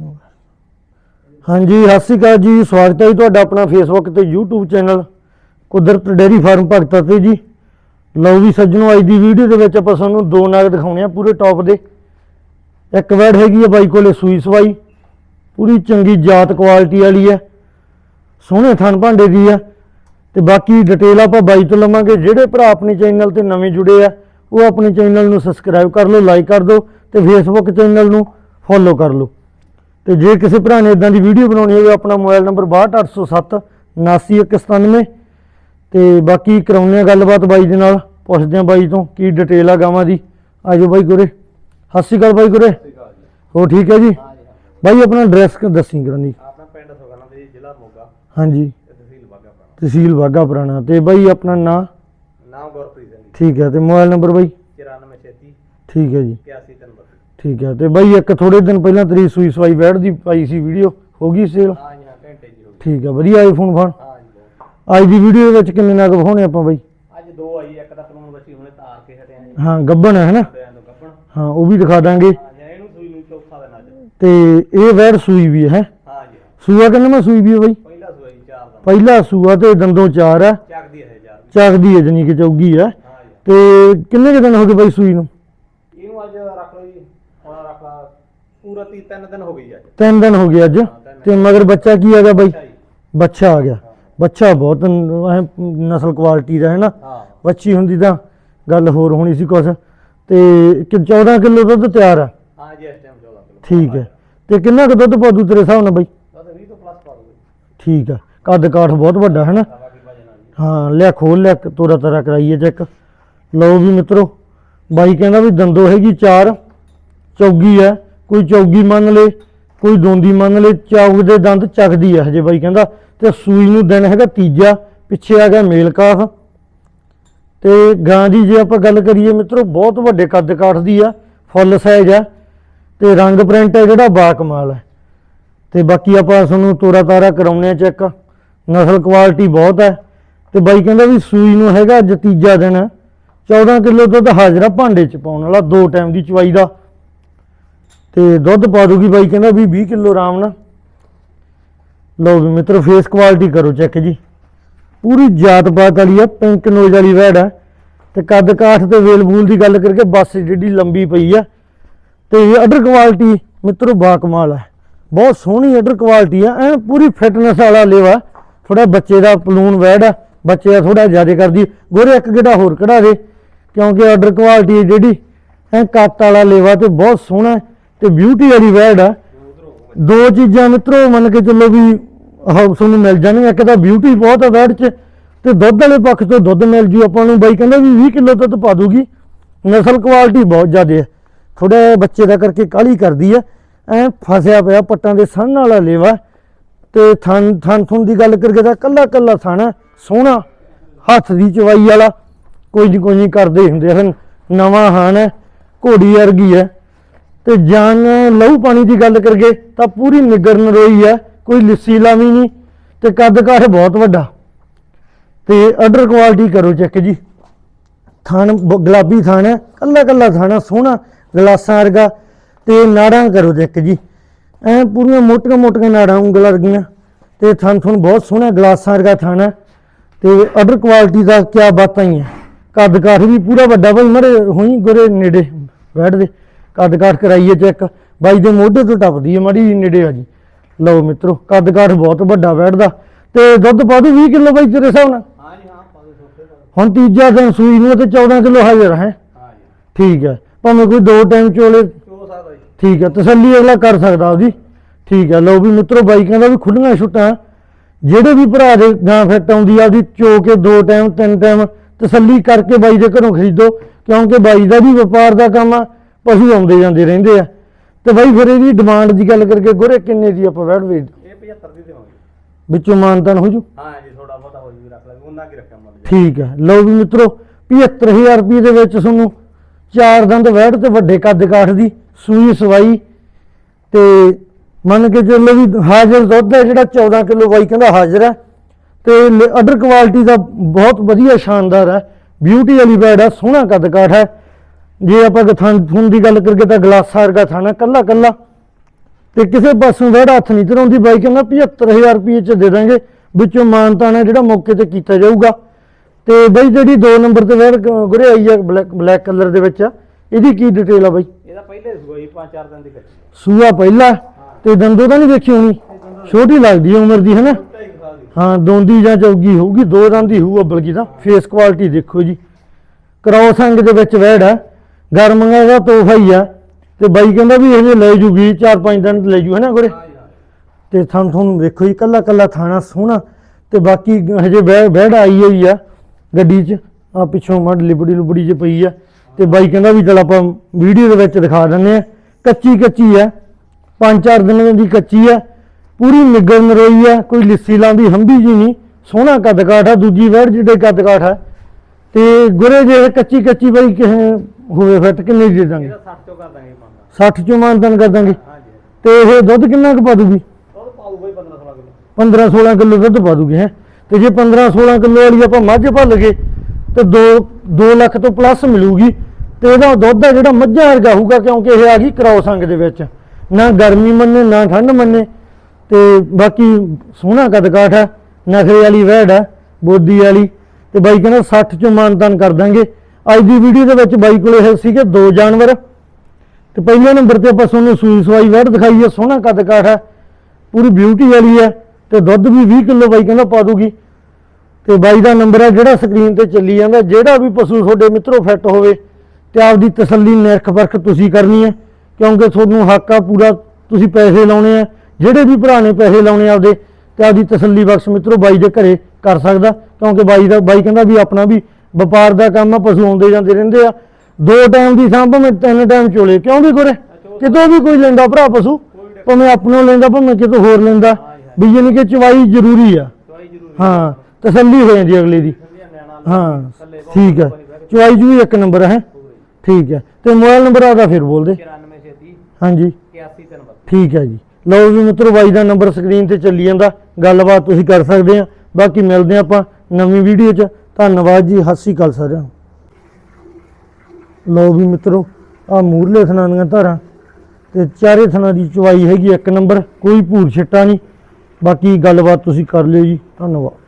ਹਾਂਜੀ, ਸਤਿ ਸ਼੍ਰੀ ਅਕਾਲ ਜੀ। ਸਵਾਗਤ ਹੈ ਜੀ ਤੁਹਾਡਾ ਆਪਣਾ ਫੇਸਬੁੱਕ ਤੇ YouTube channel, Kudrat dairy farm Bhagta ਤੇ ਜੀ। ਲਓ ਵੀ ਸੱਜਣੋ, ਅੱਜ ਦੀ ਵੀਡੀਓ ਦੇ ਵਿੱਚ ਆਪਾਂ ਤੁਹਾਨੂੰ ਦੋ ਨਾਗ ਦਿਖਾਉਣੇ ਆ ਪੂਰੇ ਟੌਪ ਦੇ। ਇੱਕ ਵੈੜ ਹੈਗੀ ਆ ਬਾਈ ਕੋਲੇ ਸੂਈ ਸਵਾਈ। ਪੂਰੀ ਚੰਗੀ ਜਾਤ ਕੁਆਲਿਟੀ ਵਾਲੀ ਹੈ ਸੋਹਣੇ ਥਣ ਭਾਂਡੇ ਦੀ ਆ। ਤੇ ਬਾਕੀ ਡਿਟੇਲ ਆਪਾਂ ਬਾਈ ਤੋਂ ਲਵਾਂਗੇ। ਜਿਹੜੇ ਭਰਾ ਆਪਣੇ ਚੈਨਲ ਤੇ ਨਵੇਂ ਜੁੜੇ ਆ, ਉਹ ਆਪਣੇ ਚੈਨਲ ਨੂੰ ਸਬਸਕ੍ਰਾਈਬ ਕਰ ਲਓ ਲਾਈਕ ਕਰ ਦਿਓ ਤੇ ਫੇਸਬੁੱਕ ਚੈਨਲ ਨੂੰ ਫੋਲੋ ਕਰ ਲਓ। ਤੇ ਜੇ ਕਿਸੇ ਭਰਾ ਨੇ ਇਦਾਂ ਦੀ ਵੀਡੀਓ ਬਣਾਉਣੀ ਹੋਵੇ ਆਪਣਾ ਮੋਬਾਈਲ ਨੰਬਰ 62807 79197 ਤੇ ਬਾਕੀ ਕਰਾਉਂਦੇ ਆ ਗੱਲਬਾਤ ਬਾਈ ਦੇ ਨਾਲ ਪੁੱਛਦੇ ਆ ਬਾਈ ਤੋਂ ਕੀ ਡਿਟੇਲ ਆ ਗਾਵਾਂ ਦੀ। ਆਜੋ ਬਾਈ ਗੁਰੇ ਸਤਿ ਸ਼੍ਰੀ ਅਕਾਲ ਬਾਈ ਗੁਰੇ ਹੋ ਠੀਕ ਹੈ ਜੀ? ਬਾਈ ਆਪਣਾ ਐਡਰੈਸ ਦੱਸੀ ਆਪਣਾ ਪਿੰਡ ਸੁਗਨਾ ਦੇ ਜ਼ਿਲ੍ਹਾ ਮੋਗਾ। ਹਾਂਜੀ। ਤਹਿਸੀਲ ਬਾਗਾ ਪੁਰਾਣਾ। ਤਹਿਸੀਲ ਬਾਗਾ ਪੁਰਾਣਾ। ਤੇ ਬਾਈ ਆਪਣਾ ਨਾਂ? ਨਾਮ ਗੁਰਪ੍ਰੀਤ ਸਿੰਘ ਠੀਕ ਹੈ ਤੇ ਮੋਬਾਈਲ ਨੰਬਰ ਬਾਈ? 9436 ਠੀਕ ਹੈ ਜੀ। 8132 ਠੀਕ ਹੈ ਤੇ ਬਾਈ ਇੱਕ ਥੋੜੇ ਦਿਨ ਪਹਿਲਾਂ ਤੇਰੀ ਸੂਈ ਸਵਾਈ ਵੈੜ ਦੀ ਪਾਈ ਸੀ ਵੀਡੀਓ ਹੋ ਗਈ ਸੇਲ? ਹਾਂ ਜੀ ਹਾਂ ਘੰਟੇ ਜੀ ਹੋ ਗਈ। ਠੀਕ ਹੈ ਵਧੀਆ ਆਈਫੋਨ ਫੋਨ ਹਾਂ ਜੀ ਬਹੁਤ। ਅੱਜ ਦੀ ਵੀਡੀਓ ਦੇ ਵਿੱਚ ਕਿੰਨੇ ਨਗ ਵਿਖਾਉਣੇ ਆਪਾਂ ਬਾਈ? ਅੱਜ ਦੋ ਆਈ ਇੱਕ ਤਾਂ ਪਲੂਣ ਬੱਚੀ ਹੁਣੇ ਤਾਰ ਕੇ ਹਟੇ ਆ ਜੀ। ਹਾਂ ਗੱਬਣ ਹੈ ਨਾ? ਹਾਂ ਉਹ ਵੀ ਦਿਖਾ ਦਾਂਗੇ। ਹਾਂ ਜੀ ਇਹਨੂੰ ਸੂਈ ਨੂੰ ਚੌਥਾ ਦਿਨ ਅੱਜ। ਤੇ ਇਹ ਵੈੜ ਸੂਈ ਵੀ ਹੈ ਹਾਂ? ਜੀ। ਸੂਆ ਕਿੰਨਾ ਮੈਂ ਸੂਈ ਵੀ ਹੈ ਬਾਈ? ਪਹਿਲਾ ਸੂਆ ਜੀ ਚਾਰ ਦਾ। ਪਹਿਲਾ ਸੂਆ ਤੇ ਦੰਦੋਂ ਚਾਰ ਹੈ। ਚੱਕਦੀ ਹੈ ਯਾਰ ਚੱਕਦੀ ਹੈ ਜਨੀ ਕਿ ਚੌਗੀ ਹੈ। ਤੇ ਕਿੰਨੇ ਕੁ ਦਿਨ ਹੋ ਗਏ ਬਾਈ ਸੂਈ ਨੂੰ? ਇਹਨੂੰ ਅੱਜ ਰੱਖ ਪੂਰਾ ਤੀ ਤਿੰਨ ਦਿਨ ਹੋ ਗਈ ਅੱਜ। ਤਿੰਨ ਦਿਨ ਹੋ ਗਏ ਅੱਜ? ਤੇ ਮਗਰ ਬੱਚਾ ਕੀ ਹੈਗਾ ਬਾਈ? ਅੱਛਾ ਜੀ। ਬੱਚਾ ਆ ਗਿਆ। ਬੱਚਾ ਬਹੁਤ ਨ- ਐਂ ਨਸਲ ਕੁਆਲਿਟੀ ਦਾ ਹੈ ਨਾ? ਹਾਂ। ਬੱਚੀ ਹੁੰਦੀ ਤਾਂ ਗੱਲ ਹੋਰ ਹੋਣੀ ਸੀ ਕੁਛ। ਤੇ ਕਿ 14 ਕਿਲੋ ਦੁੱਧ ਤਿਆਰ ਆ? ਹਾਂ ਜੀ ਇਸ ਟਾਈਮ 14 ਕਿਲੋ ਠੀਕ ਹੈ। ਤੇ ਕਿੰਨਾ ਕੁ ਦੁੱਧ ਪਾਦੂ ਤੇਰੇ ਹਿਸਾਬ ਨਾਲ ਬਾਈ? ਤਾਂ 20 ਤੋਂ ਪਲੱਸ ਪਾ ਦੂਗੇ ਠੀਕ ਆ। ਕੱਦ ਕਾਠ ਬਹੁਤ ਵੱਡਾ ਹੈ ਨਾ? ਹਵਾ ਕੀ ਵਜਨ ਆ ਜੀ। ਹਾਂ ਲਿਆ ਖੋਲ ਲਿਆ ਤੋਰਾ ਤਰਾ ਕਰਾਈਏ ਚੈੱਕ। ਲਓ ਵੀ ਮਿੱਤਰੋ ਬਾਈ ਕਹਿੰਦਾ ਵੀ ਦੰਦੋ ਹੈਗੀ ਚਾਰ। ਚੌਗੀ ਹੈ, ਕੋਈ ਚੌਗੀ ਮੰਨ ਲੇ, ਕੋਈ ਦੋਂਦੀ ਮੰਨ ਲੇ, ਚੌਗ ਦੇ ਦੰਦ ਚੱਕਦੀ ਹੈ ਹਜੇ ਬਾਈ ਕਹਿੰਦਾ। ਤੇ ਸੂਈ ਨੂੰ ਦਿਨ ਹੈਗਾ ਤੀਜਾ, ਪਿੱਛੇ ਆ ਗਿਆ ਮੇਲ ਕਾਫ ਤੇ ਗਾਂ ਦੀ ਜੇ ਆਪਾਂ ਗੱਲ ਕਰੀਏ ਮਿੱਤਰੋ, ਬਹੁਤ ਵੱਡੇ ਕੱਦ ਕਾਠ ਦੀ ਆ, ਫੁੱਲ ਸਾਈਜ਼ ਆ, ਤੇ ਰੰਗ ਪ੍ਰਿੰਟ ਹੈ ਜਿਹੜਾ ਬਾ ਕਮਾਲ ਹੈ। ਤੇ ਬਾਕੀ ਆਪਾਂ ਤੁਹਾਨੂੰ ਤੋਰਾ ਤਾਰਾ ਕਰਾਉਨੇ ਆ ਚੈੱਕ ਨਸਲ ਕੁਆਲਿਟੀ ਬਹੁਤ ਹੈ। ਤੇ ਬਾਈ ਕਹਿੰਦਾ ਵੀ ਸੂਈ ਨੂੰ ਹੈਗਾ ਅੱਜ ਤੀਜਾ ਦਿਨ। 14 ਕਿਲੋ ਦੁੱਧ ਹਾਜ਼ਰਾ ਭਾਂਡੇ ਚ ਪਾਉਣ ਵਾਲਾ, ਦੋ ਟਾਈਮ ਦੀ ਚਵਾਈ ਦਾ। ਤੇ ਦੁੱਧ ਪਾ ਦੂਗੀ ਬਾਈ, ਕਹਿੰਦਾ ਵੀ 20 ਕਿਲੋ ਆਰਾਮ ਨਾਲ। ਲਓ ਵੀ ਮਿੱਤਰੋ ਫੇਸ ਕੁਆਲਿਟੀ ਕਰੋ ਚੈੱਕ ਜੀ। ਪੂਰੀ ਜਾਤ ਪਾਤ ਵਾਲੀ ਆ ਪਿੰਕ ਨੋਜ਼ ਵਾਲੀ ਵੈੜ ਹੈ ਤੇ ਕੱਦ ਕਾਠ ਤੇ ਵੇਲ ਬੂਲ ਦੀ ਗੱਲ ਕਰਕੇ ਬੱਸ ਜਿਹੜੀ ਲੰਬੀ ਪਈ ਆ। ਤੇ ਅਡਰ ਕੁਆਲਿਟੀ ਮਿੱਤਰੋ ਬਾ ਕਮਾਲ ਹੈ ਬਹੁਤ ਸੋਹਣੀ ਅਡਰ ਕੁਆਲਿਟੀ ਆ ਐ ਪੂਰੀ ਫਿਟਨੈਸ ਵਾਲਾ ਲੇਵਾ। ਥੋੜਾ ਬੱਚੇ ਦਾ ਪਲੂਨ ਵੈੜ ਆ, ਬੱਚੇ ਦਾ ਥੋੜਾ ਜ਼ਿਆਦਾ ਕਰਦੀ। ਗੋਰੇ ਇੱਕ ਗਿੱਡਾ ਹੋਰ ਕਢਾ ਦੇ, ਕਿਉਂਕਿ ਆਰਡਰ ਕੁਆਲਿਟੀ ਜਿਹੜੀ ਐ ਕੱਤ ਵਾਲਾ ਲੇਵਾ ਤੇ ਬਹੁਤ ਸੋਹਣਾ। ਤੇ ਬਿਊਟੀ ਵਾਲੀ ਵੈੜ ਆ। ਦੋ ਚੀਜ਼ਾਂ ਮਿੱਤਰੋ, ਮੰਨ ਕੇ ਚੱਲੋ ਵੀ ਆਹ ਨੂੰ ਮਿਲ ਜਾਣਗੀਆਂ। ਇੱਕ ਤਾਂ ਬਿਊਟੀ ਬਹੁਤ ਆ ਵੈੜ 'ਚ, ਤੇ ਦੁੱਧ ਵਾਲੇ ਪੱਖ ਤੋਂ ਦੁੱਧ ਮਿਲ ਜੂ ਆਪਾਂ ਨੂੰ। ਬਾਈ ਕਹਿੰਦਾ ਵੀ 20 ਕਿਲੋ ਦੁੱਧ ਪਾ ਦੂਗੀ। ਨਸਲ ਕੁਆਲਿਟੀ ਬਹੁਤ ਜ਼ਿਆਦਾ ਹੈ ਥੋੜਾ ਬੱਚੇ ਦਾ ਕਰਕੇ ਕਾਲੀ ਕਰਦੀ ਆ। ਐ ਫਸਿਆ ਪਿਆ ਪੱਟਾਂ ਦੇ ਸੰਨ ਵਾਲਾ ਲੇਵਾ। ਤੇ ਥਣ ਥਣ ਥੁਣ ਦੀ ਗੱਲ ਕਰਕੇ ਤਾਂ ਕੱਲਾ ਕੱਲਾ ਥਣ ਸੋਹਣਾ, ਹੱਥ ਦੀ ਚਵਾਈ ਵਾਲਾ। ਕੋਈ ਨਹੀਂ ਕੋਈ ਨਹੀਂ ਕਰਦੇ ਹੁੰਦੇ ਹਨ। ਨਵਾਂ ਹਾਨ ਹੈ ਘੋੜੀ ਵਰਗੀ ਹੈ ਤੇ ਜਾਨ ਲਹੂ ਪਾਣੀ ਦੀ ਗੱਲ ਕਰਗੇ ਤਾਂ ਪੂਰੀ ਨਿਗਰ ਨਰੋਈ ਹੈ, ਕੋਈ ਲਿੱਸੀ ਲਾਵੀ ਨਹੀਂ ਤੇ ਕੱਦ ਕਾਠ ਬਹੁਤ ਵੱਡਾ। ਤੇ ਆਰਡਰ ਕੁਆਲਿਟੀ ਕਰੋ ਚੈੱਕ ਜੀ। ਥਾਣ ਬ- ਗੁਲਾਬੀ ਥਣ ਹੈ ਕੱਲਾ ਕੱਲਾ ਥਣ ਸੋਹਣਾ ਗਲਾਸਾਂ ਵਰਗਾ ਤੇ ਨਾੜਾਂ ਕਰੋ ਚੈੱਕ ਜੀ। ਐ ਪੂਰੀਆਂ ਮੋਟੀਆਂ ਮੋਟੀਆਂ ਨਾੜਾਂ ਉਂਗਲਾਂ ਵਰਗੀਆਂ ਤੇ ਥਣ ਥਣ ਬਹੁਤ ਸੋਹਣਾ ਗਲਾਸਾਂ ਵਰਗਾ ਥਾਣਾ ਹੈ ਤੇ ਆਰਡਰ ਕੁਆਲਿਟੀ ਦਾ ਕੀ ਬਾਤਾਂ ਹੀ ਹੈ। ਕੱਦ ਕਾਠ ਵੀ ਪੂਰਾ ਵੱਡਾ ਭਾਈ ਮਰੇ ਹੋਈ ਗੁਰੇ ਨੇੜੇ ਬੈਠਦੇ ਕੱਦ ਕਾਠ ਕਰਾਈਏ ਚੈੱਕ ਬਾਈ ਦੇ ਮੋਢੇ ਤੋਂ ਟੱਪਦੀ ਹੈ ਮਾੜੀ ਨੇੜੇ ਆ ਜੀ। ਲਓ ਮਿੱਤਰੋ ਕੱਦ ਕਾਠ ਬਹੁਤ ਵੱਡਾ ਬੈਠਦਾ। ਤੇ ਦੁੱਧ ਪਾ ਦੂ 20 ਕਿਲੋ ਬਾਈ ਤੇਰੇ ਹਿਸਾਬ ਨਾਲ? ਹਾਂ ਜੀ ਹਾਂ ਪਾ ਦੋ ਹੁਣ ਤੀਜਾ ਦਿਨ ਸੂਈ ਨੂੰ ਤੇ 14 ਕਿਲੋ ਹਾਜ਼ਰ ਹੈ। ਹਾਂ ਜੀ। ਠੀਕ ਹੈ ਭਾਵੇਂ ਕੋਈ ਦੋ ਟਾਈਮ ਚੋਲੇ ਚੋ ਸਕਦਾ ਜੀ। ਠੀਕ ਹੈ ਤਸੱਲੀ ਅਗਲਾ ਕਰ ਸਕਦਾ ਉਹਦੀ। ਠੀਕ ਹੈ ਲਓ ਵੀ ਮਿੱਤਰੋ ਬਾਈ ਕਹਿੰਦਾ ਵੀ ਖੁੱਲੀਆਂ ਛੁੱਟਾਂ। ਜਿਹੜੇ ਵੀ ਭਰਾ ਦੇ ਗਾਂ ਫਿੱਟ ਆਉਂਦੀ ਆ ਉਹਦੀ ਚੋ ਕੇ ਦੋ ਟਾਈਮ ਤਿੰਨ ਟਾਈਮ ਤਸੱਲੀ ਕਰਕੇ ਬਾਈ ਦੇ ਘਰੋਂ ਖਰੀਦੋ। ਕਿਉਂਕਿ ਬਾਈ ਦਾ ਵੀ ਵਪਾਰ ਦਾ ਕੰਮ ਆ ਪਸ਼ੂ ਆਉਂਦੇ ਜਾਂਦੇ ਰਹਿੰਦੇ ਆ। ਤੇ ਬਾਈ ਫਿਰ ਇਹਦੀ ਡਿਮਾਂਡ ਦੀ ਗੱਲ ਕਰਕੇ ਗੋਰੇ ਕਿੰਨੇ ਦੀ ਆਪਾਂ ਵੈੜ ਵੇਚ ਇਹ 75 ਦੀ ਦੇਵਾਂਗੇ। ਵਿੱਚੋਂ ਮਾਨਤਾਨ ਹੋ ਜੂ? ਹਾਂ ਜੀ ਥੋੜਾ ਬਹੁਤਾ ਹੋ ਜੂ ਰੱਖ ਲਾਂਗੇ ਉਹਨਾਂ ਕੀ ਰੱਖਿਆ ਮੁੱਲ ਜੀ ਠੀਕ ਹੈ ਲਓ ਵੀ ਮਿੱਤਰੋ 75000 ਰੁਪਏ ਦੇ ਵਿੱਚ ਤੁਹਾਨੂੰ ਚਾਰ ਦੰਦ ਵੈੜ ਤੇ ਵੱਡੇ ਕੱਦ ਕਾਠ ਦੀ ਸੂਈ ਸਵਾਈ ਤੇ ਮੰਨ ਕੇ ਚੱਲੋ ਵੀ ਹਾਜ਼ਰ ਦੁੱਧ ਹੈ ਜਿਹੜਾ 14 ਕਿਲੋ ਬਾਈ ਕਹਿੰਦਾ ਹਾਜ਼ਰ ਹੈ। ਤੇ ਅਡਰ ਕੁਆਲਿਟੀ ਦਾ ਬਹੁਤ ਵਧੀਆ ਸ਼ਾਨਦਾਰ ਹੈ। ਬਿਊਟੀ ਵਾਲੀ ਵੈੜ ਹੈ ਸੋਹਣਾ ਕੱਦ ਕਾਠ ਹੈ। ਜੇ ਆਪਾਂ ਥਣ ਥੁਣ ਦੀ ਗੱਲ ਕਰੀਏ ਤਾਂ ਗਲਾਸਾ ਵਰਗਾ ਥਾਣਾ ਕੱਲਾ ਕੱਲਾ। ਤੇ ਕਿਸੇ ਪਾਸੋਂ ਵੜ ਹੱਥ ਨਹੀਂ ਧਰਾਉਂਦੀ ਬਾਈ ਕਹਿੰਦਾ 75000 ਰੁਪਏ ਚ ਦੇ ਦਾਂਗੇ। ਵਿੱਚੋਂ ਮਾਨਤਾਨ ਹੈ ਜਿਹੜਾ ਮੌਕੇ ਤੇ ਕੀਤਾ ਜਾਊਗਾ। ਤੇ ਬਈ ਜਿਹੜੀ 2 ਨੰਬਰ ਤੇ ਵੜ ਗੁਰੇ ਆਈ ਆ ਬਲੈਕ ਬਲੈਕ ਕਲਰ ਦੇ ਵਿੱਚ ਇਹਦੀ ਕੀ ਡਿਟੇਲ ਆ ਬਾਈ? ਇਹਦਾ ਪਹਿਲੇ ਸੂਆ ਜੀ 5-4 ਦਿਨ ਦੀ ਕੱਚੀ ਸੂਆ ਪਹਿਲਾ ਤੇ ਦੰਦੋ ਤਾਂ ਨਹੀਂ ਦੇਖੀ ਹੋਣੀ? ਛੋਟੀ ਲੱਗਦੀ ਹੈ ਉਮਰ ਦੀ ਹੈ ਨਾ ਦੀ ਹਾਂ ਦੋਂਦੀ ਜਾਂ ਚੌਗੀ ਹੋਊਗੀ ਦੋ ਦੰਦ ਦੀ ਹੋਊ ਅੱਬਲ ਕੀ ਤਾਂ ਫੇਸ ਕੁਆਲਿਟੀ ਦੇਖੋ ਜੀ। ਕ੍ਰੋਸ ਅੰਗ ਦੇ ਵਿੱਚ ਵਹਿੜ ਹੈ ਗਰਮੀਆਂ ਦਾ ਤੋਹਫਾ ਹੀ ਆ। ਤੇ ਬਾਈ ਕਹਿੰਦਾ ਵੀ ਇਹ ਲੈ ਜੂਗੀ 4-5 ਦਿਨ ਲੈ ਜੂ ਹੈ ਨਾ ਗੁਰੇ ਤੇ ਥਣ ਤੁਹਾਨੂੰ ਵੇਖੋ ਜੀ ਕੱਲਾ ਕੱਲਾ ਥਾਣਾ ਸੋਹਣਾ। ਤੇ ਬਾਕੀ ਹਜੇ ਬਹਿ ਬਹਿੜ ਆਈ ਹੋਈ ਆ ਗੱਡੀ 'ਚ। ਆ ਪਿੱਛੋਂ ਮੜ ਲਿਬੜੀ ਲੁਬੜੀ 'ਚ ਪਈ ਆ। ਤੇ ਬਾਈ ਕਹਿੰਦਾ ਵੀ ਚਲ ਆਪਾਂ ਵੀਡੀਓ ਦੇ ਵਿੱਚ ਦਿਖਾ ਦਿੰਨੇ ਆ। ਕੱਚੀ ਕੱਚੀ ਆ। ਪੰਜ ਚਾਰ ਦਿਨਾਂ ਦੀ ਕੱਚੀ ਆ। ਪੂਰੀ ਨਿਗਰ ਨਰੋਈ ਆ। ਕੋਈ ਲਿੱਸੀ ਲਾਂਦੀ ਹੰਬੀ ਜੀ ਨਹੀਂ। ਸੋਹਣਾ ਕੱਦ ਕਾਠ ਆ ਦੂਜੀ ਵੜ ਜਿਹੜੇ ਕੱਦ ਕਾਠ ਆ। ਤੇ ਗੁਰੇ ਜੇ ਕੱਚੀ ਕੱਚੀ ਬਾਈ ਕਿਸੇ ਹੋਵੇ ਫਿੱਟ ਕਿੰਨੇ ਦੀ ਦੇ ਦਾਂਗੇ? ਇਹਦਾ 60 ਚੋਂ ਕਰ ਦਾਂਗੇ ਮੰਗਾ 60 ਚੋਂ ਮਾਨਤਨ ਕਰ ਦਾਂਗੇ। ਹਾਂ ਜੀ ਤੇ ਇਹ ਦੁੱਧ ਕਿੰਨਾ ਕੁ ਪਾ ਦੂਗੀ? ਉਹ ਪਾਊ ਬਈ 15 16 ਕਿਲੋ। 15 16 ਕਿਲੋ ਦੁੱਧ ਪਾ ਦੂਗੇ ਹੈ। ਤੇ ਜੇ 15 16 ਕਿਲੋ ਵਾਲੀ ਆਪਾਂ ਮੱਝ ਭੱਲ ਗਏ ਤੇ 2 2 ਲੱਖ ਤੋਂ ਪਲੱਸ ਮਿਲੂਗੀ। ਤੇ ਇਹਦਾ ਦੁੱਧ ਆ ਜਿਹੜਾ ਮੱਝਾਂ ਵਰਗਾ ਹੋਊਗਾ ਕਿਉਂਕਿ ਇਹ ਆ ਗਈ ਕ੍ਰੋਸ ਅੰਗ ਦੇ ਵਿੱਚ। ਨਾ ਗਰਮੀ ਮੰਨੇ ਨਾ ਠੰਡ ਮੰਨੇ। ਤੇ ਬਾਕੀ ਸੋਹਣਾ ਕਦਕਾਠ ਹੈ ਨਖਰੇ ਵਾਲੀ ਵਹਿੜ ਹੈ ਬੋਦੀ ਵਾਲੀ। ਤੇ ਬਾਈ ਕਹਿੰਦਾ 60 ਚੋਂ ਮਾਨਤਾਨ ਕਰ ਦਾਂਗੇ। ਅੱਜ ਦੀ ਵੀਡੀਓ ਦੇ ਵਿੱਚ ਬਾਈ ਕੋਲੇ ਹੈ ਸੀਗੇ ਦੋ ਜਾਨਵਰ। ਤੇ ਪਹਿਲੇ ਨੰਬਰ ਤੇ ਆਪਾਂ ਤੁਹਾਨੂੰ ਸੂਈ ਸਵਾਈ ਵੜ ਦਿਖਾਈ ਹੈ ਸੋਹਣਾ ਕੱਦ ਕਾਠ ਹੈ, ਪੂਰੀ ਬਿਊਟੀ ਵਾਲੀ ਹੈ ਤੇ ਦੁੱਧ ਵੀ 20 ਕਿਲੋ ਬਾਈ ਕਹਿੰਦਾ ਪਾ ਦੂਗੀ। ਤੇ ਬਾਈ ਦਾ ਨੰਬਰ ਹੈ ਜਿਹੜਾ ਸਕਰੀਨ ਤੇ ਚੱਲੀ ਜਾਂਦਾ, ਜਿਹੜਾ ਵੀ ਪਸ਼ੂ ਤੁਹਾਡੇ ਮਿੱਤਰੋ ਫਿੱਟ ਹੋਵੇ ਤੇ ਆਪਦੀ ਤਸੱਲੀ, ਨਿਰਖ ਵਰਖ ਤੁਸੀਂ ਕਰਨੀ ਹੈ, ਕਿਉਂਕਿ ਤੁਹਾਨੂੰ ਹੱਕ ਆ ਪੂਰਾ ਤੁਸੀਂ ਪੈਸੇ ਲਾਉਣੇ ਆ, ਜਿਹੜੇ ਵੀ ਭਰਾ ਨੇ ਪੈਸੇ ਲਾਉਣੇ ਆਪਦੇ, ਤੇ ਆਪਦੀ ਤਸੱਲੀ ਬਖਸ਼ ਮਿੱਤਰੋ ਬਾਈ ਦੇ ਘਰੇ ਕਰ ਸਕਦਾ, ਕਿਉਂਕਿ ਬਾਈ ਦਾ ਬਾਈ ਕਹਿੰਦਾ ਵੀ ਆਪਣਾ ਵੀ ਵਪਾਰ ਦਾ ਕੰਮ ਆ, ਪਸ਼ੂ ਆਉਂਦੇ ਜਾਂਦੇ ਰਹਿੰਦੇ ਆ। ਦੋ ਟਾਈਮ ਦੀ ਸਾਂਭ ਭਾਵੇਂ ਤਿੰਨ ਟਾਈਮ ਚੋਲੇ, ਕਿਉਂ ਵੀ ਗੁਰੇ ਕਿਤੋਂ ਵੀ ਕੋਈ ਲੈਂਦਾ ਭਰਾ ਪਸ਼ੂ? ਭਾਵੇਂ ਆਪਣੋਂ ਲੈਂਦਾ, ਭਾਵੇਂ ਕਿਤੋਂ ਹੋਰ ਲੈਂਦਾ। ਵੀ ਯਾਨੀ ਕਿ ਚਵਾਈ ਜ਼ਰੂਰੀ ਆ। ਹਾਂ, ਤਸੱਲੀ ਹੋ ਜਾਂਦੀ ਅਗਲੇ ਦੀ। ਹਾਂ, ਠੀਕ ਹੈ ਪਾਣੀ ਬਹਿ ਕੇ ਇੱਕ ਨੰਬਰ ਹੈ? ਠੀਕ ਹੈ ਤੇ ਮੋਬਾਈਲ ਨੰਬਰ ਆਦਾ ਫਿਰ ਬੋਲ ਦੇ। 94 ਹਾਂਜੀ। 81 ਠੀਕ ਹੈ ਜੀ। ਲਓ ਵੀ ਮਿੱਤਰੋ, ਬਾਈ ਦਾ ਨੰਬਰ ਸਕਰੀਨ ਤੇ ਚੱਲੀ ਜਾਂਦਾ। ਗੱਲਬਾਤ ਤੁਸੀਂ ਕਰ ਸਕਦੇ ਆ। ਬਾਕੀ ਮਿਲਦੇ ਆ ਆਪਾਂ ਨਵੀਂ ਵੀਡੀਓ 'ਚ। ਧੰਨਵਾਦ ਜੀ, ਸਤਿ ਸ਼੍ਰੀ ਅਕਾਲ ਸਾਰਿਆਂ ਨੂੰ। ਲਓ ਵੀ ਮਿੱਤਰੋ ਆ ਮੂਰਲੇ ਥਣਾਂ ਦੀਆਂ ਧਾਰਾਂ ਤੇ ਚਾਰੇ ਥਣਾਂ ਦੀ ਚਵਾਈ ਹੈਗੀ ਇੱਕ ਨੰਬਰ, ਕੋਈ ਭੂਰ ਛਿੱਟਾ ਨਹੀਂ। ਬਾਕੀ ਗੱਲਬਾਤ ਤੁਸੀਂ ਕਰ ਲਿਓ ਜੀ, ਧੰਨਵਾਦ।